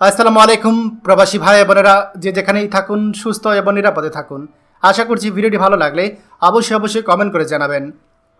আসসালামু আলাইকুম, প্রবাসী ভাই বোনেরা। যে যেখানেই থাকুন, সুস্থ এবং নিরাপদে থাকুন। আশা করছি ভিডিওটি ভালো লাগলে অবশ্যই অবশ্যই কমেন্ট করে জানাবেন।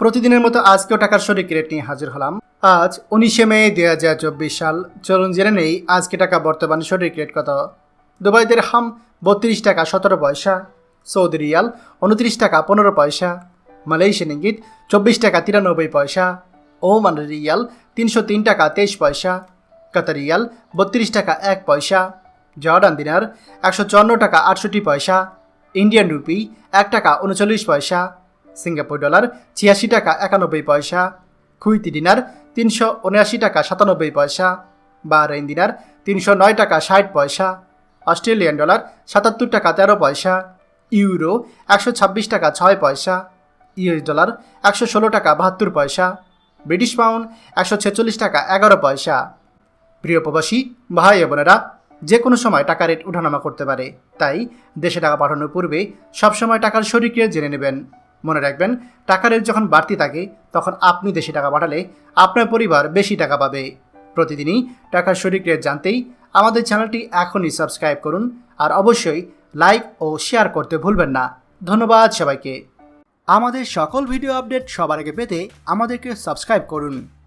প্রতিদিনের মতো আজকেও টাকার শরীর রেট নিয়ে হাজির হলাম। আজ উনিশে মে দুই হাজার চব্বিশ সাল। চলুন জেনে নেই আজকে টাকা বর্তমান শরীর রেট কত। দুবাইদের হাম বত্রিশ টাকা সতেরো পয়সা, সৌদি রিয়াল উনত্রিশ টাকা পনেরো পয়সা, মালয়েশিয়ান ইঙ্গিত চব্বিশ টাকা তিরানব্বই পয়সা, ওমান রিয়াল তিনশো তিন টাকা তেইশ পয়সা কাতার রিয়াল, বত্রিশ টাকা এক পয়সা। জর্ডান দিনার একশো চুয়ান্ন টাকা আটষট্টি পয়সা। ইন্ডিয়ান রুপি এক টাকা উনচল্লিশ পয়সা। সিঙ্গাপুর ডলার ছিয়াশি টাকা একানব্বই পয়সা। খুইতি দিনার তিনশো উনআশি টাকা সাতানব্বই পয়সা। বাহরাইন দিনার তিনশো নয় টাকা ষাট পয়সা। অস্ট্রেলিয়ান ডলার সাতাত্তর টাকা তেরো পয়সা। ইউরো একশো ছাব্বিশ টাকা ছয় পয়সা। ইউএস ডলার একশো ষোলো টাকা বাহাত্তর পয়সা। ব্রিটিশ পাউন্ড একশো ছেচল্লিশ টাকা এগারো পয়সা। প্রিয় প্রবাসী, ভাই বোনেরা, যে কোনো সময় টাকা রেট ওঠানামা করতে পারে। তাই দেশে টাকা পাঠানোর পূর্বে সবসময় টাকার শরীরকে জেনে নেবেন। মনে রাখবেন, টাকা রেট যখন বাড়তি থাকে, তখন আপনি দেশে টাকা পাঠালে আপনার পরিবার বেশি টাকা পাবে। প্রতিদিনই টাকার শরীর রেট জানতেই আমাদের চ্যানেলটি এখনই সাবস্ক্রাইব করুন আর অবশ্যই লাইক ও শেয়ার করতে ভুলবেন না। ধন্যবাদ সবাইকে। আমাদের সকল ভিডিও আপডেট সবার আগে পেতে আমাদেরকে সাবস্ক্রাইব করুন।